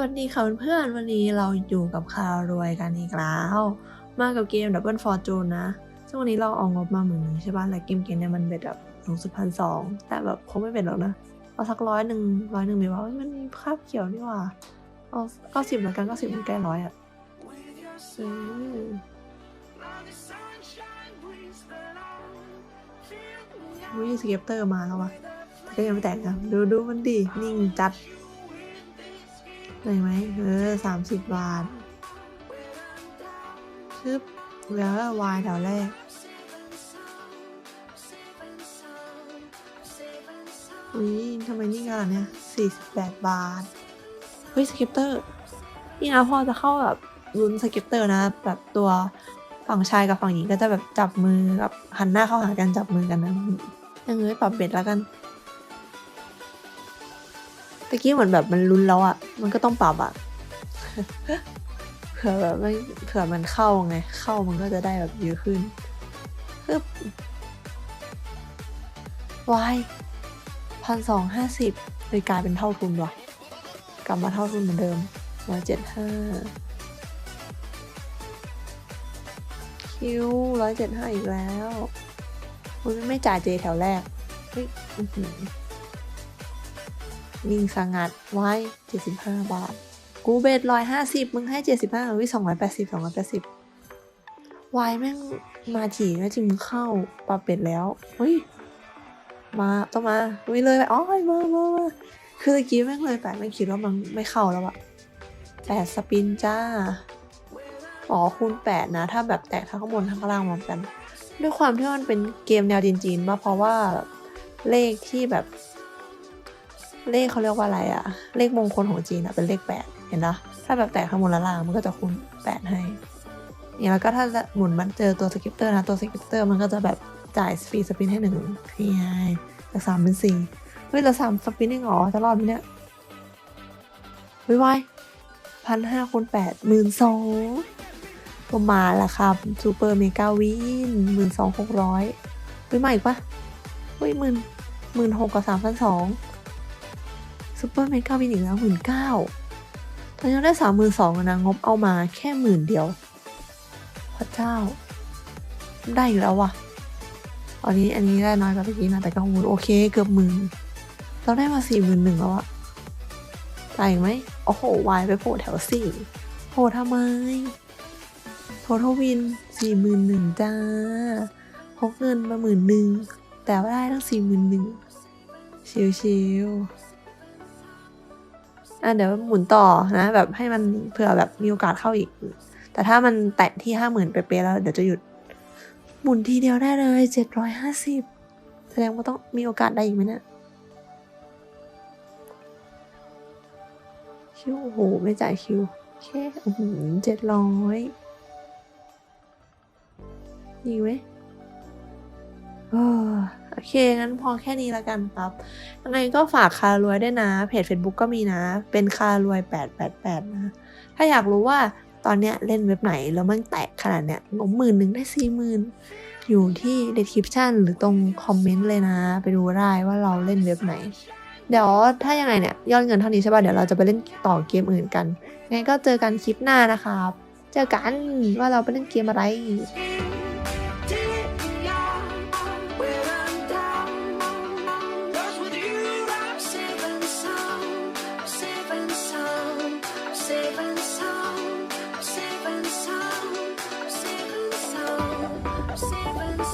วัสดีค่ะเพื่อนๆวันนี้เราอยู่กับคารวยกันอีกแล้ว มากับเกม Double Fortune นะ ซึ่งวันนี้เราเอางบมาหมื่นหนึ่งใช่ป่ะและเกมเกมเนี่ยมันเบ็ดแบบสูงสุดพันสองแต่แบบคงไม่เบ็ดหรอกนะ เอาสักร้อยหนึ่งร้อยหนึ่งมีว่ามันมีคาบเขียวนี่ว่า เอาเก้าสิบแล้วกันเก้าสิบมันใกล้ร้อยอะซื้อวิสเก็ปเตอร์มาแล้ววะแต่ก็ยังไม่แตกนะ ดูดูมันดินิ่งจัด ได้ไหมเออสามสิบบาทชึบแล้ววายแถวแรกอุ้ยทำไมนี่กันล่ะเนี่ยสี่สิบแปดบาทเฮ้ยสเก็ปเตอร์ นี่นะพอจะเข้าแบบลุ้นสเก็ปเตอร์นะ แบบตัวฝั่งชายกับฝั่งหญิงก็จะแบบจับมือกับหันหน้าเข้าหากันจับมือกันนะยังไงปรับเบ็ดแล้วกัน ตะกี้เหมือนแบบมันลุ้นแล้วอะ่ะ มันก็ต้องปรับอะ่ะ เผื่อแบบไม่เผื่อมันเข้าไง เข้ามันก็จะได้แบบเยอะขึ้นฮึบวายพันสองห้าสิบเลยกลายเป็นเท่าทุนวะกลับมาเท่าทุนเหมือนเดิมร้อยเจ็ดห้าคิวร้อยเจ็ดห้าอีกแล้วมันไม่จ่ายเจแถวแรก เฮ้ย นิ่งสงัดไว้เจ็ดสิบห้าบาท กูเบสร้อยห้าสิบมึงให้เจ็ดสิบห้าสองร้อยแปดสิบสองร้อยแปดสิบวายแม่งมาถี่แม่จริงมึงเข้าปรับเบ็ดแล้วเฮ้ยมาต้องมาวิเลยไปอ๋อมามามาคือตะกี้แม่งเลยแปดไม่คิดว่ามันไม่เข้าแล้วอะแปดสปินจ้าอ๋อคูณแปดนะ ถ้าแบบแตกทั้งข้างบนทั้งข้างล่างพร้อมกัน ด้วยความที่มันเป็นเกมแนวจีนๆมาเพราะว่าเลขที่แบบ เลขเขาเรียกว่าอะไรอะเลขมงคลของจีนอะเป็นเลขแปดเห็นนะถ้าแบบแตกข้างบนละล่างมันก็จะคูณแปดให้เนี่ยแล้วก็ถ้าหมุนมันเจอตัวสกิปเตอร์นะตัวสกิปเตอร์มันก็จะแบบจ่ายฟรีสปินให้หนึ่งนี่ไงจากสามเป็นสี่เฮ้ยเหลือสามสปินเองเหรอจะรอดไหมเนี่ยเฮ้ยวายพันห้าคูณแปดหมื่นสองก็มาละครับซูเปอร์เมกาวินหมื่นสองหกร้อยเฮ้ยมาอีกปะเฮ้ยหมื่นหมื่นหกกับสามพันสอง ซูเปอร์เมกาวินอีกแล้วหมื่นเก้าตอนนี้เราได้สามหมื่นสองนะ งบเอามาแค่หมื่นเดียว พระเจ้า ได้อยู่แล้วว่ะอันนี้อันนี้ได้น้อยกว่าเมื่อกี้นะ แต่ก็โหโอเคเกือบหมื่นเราได้มาสี่หมื่นหนึ่งแล้วอะจ่ายอีกไหม โอ้โห วายไปโผล่แถวสี่โผล่ทำไมโททวินสี่หมื่นหนึ่งจ้าพกเงินมาหมื่นหนึ่งแต่ว่าได้ตั้งสี่หมื่นหนึ่งชิวๆ อะเดี๋ยวหมุนต่อนะ แบบให้มันเผื่อแบบมีโอกาสเข้าอีก แต่ถ้ามันแตะที่ห้าหมื่นเป๊ะๆแล้วเดี๋ยวจะหยุด หมุนทีเดียวได้เลยเจ็ดร้อยห้าสิบแสดงว่าต้องมีโอกาสได้อีกไหมเนี่ยคิวโอ้โหไม่จ่ายคิวแค่โอ้โหเจ็ดร้อยดีไหม เค งั้นพอแค่นี้แล้วกันครับยังไงก็ฝากคารวยด้วยนะ เพจ Facebook ก็มีนะ เป็นคารวย 888 นะ ถ้าอยากรู้ว่าตอนเนี้ยเล่นเว็บไหน แล้วมันแตกขนาดเนี้ยงบหมื่นหนึ่งได้สี่หมื่นอยู่ที่ description หรือตรงคอมเมนต์เลยนะ ไปดูได้ว่าเราเล่นเว็บไหน เดี๋ยวถ้ายังไงเนี่ยยอดเงินเท่านี้ใช่ป่ะ เดี๋ยวเราจะไปเล่นต่อเกมอื่นกัน งั้นก็เจอกันคลิปหน้านะครับ เจอกันว่าเราไปเล่นเกมอะไร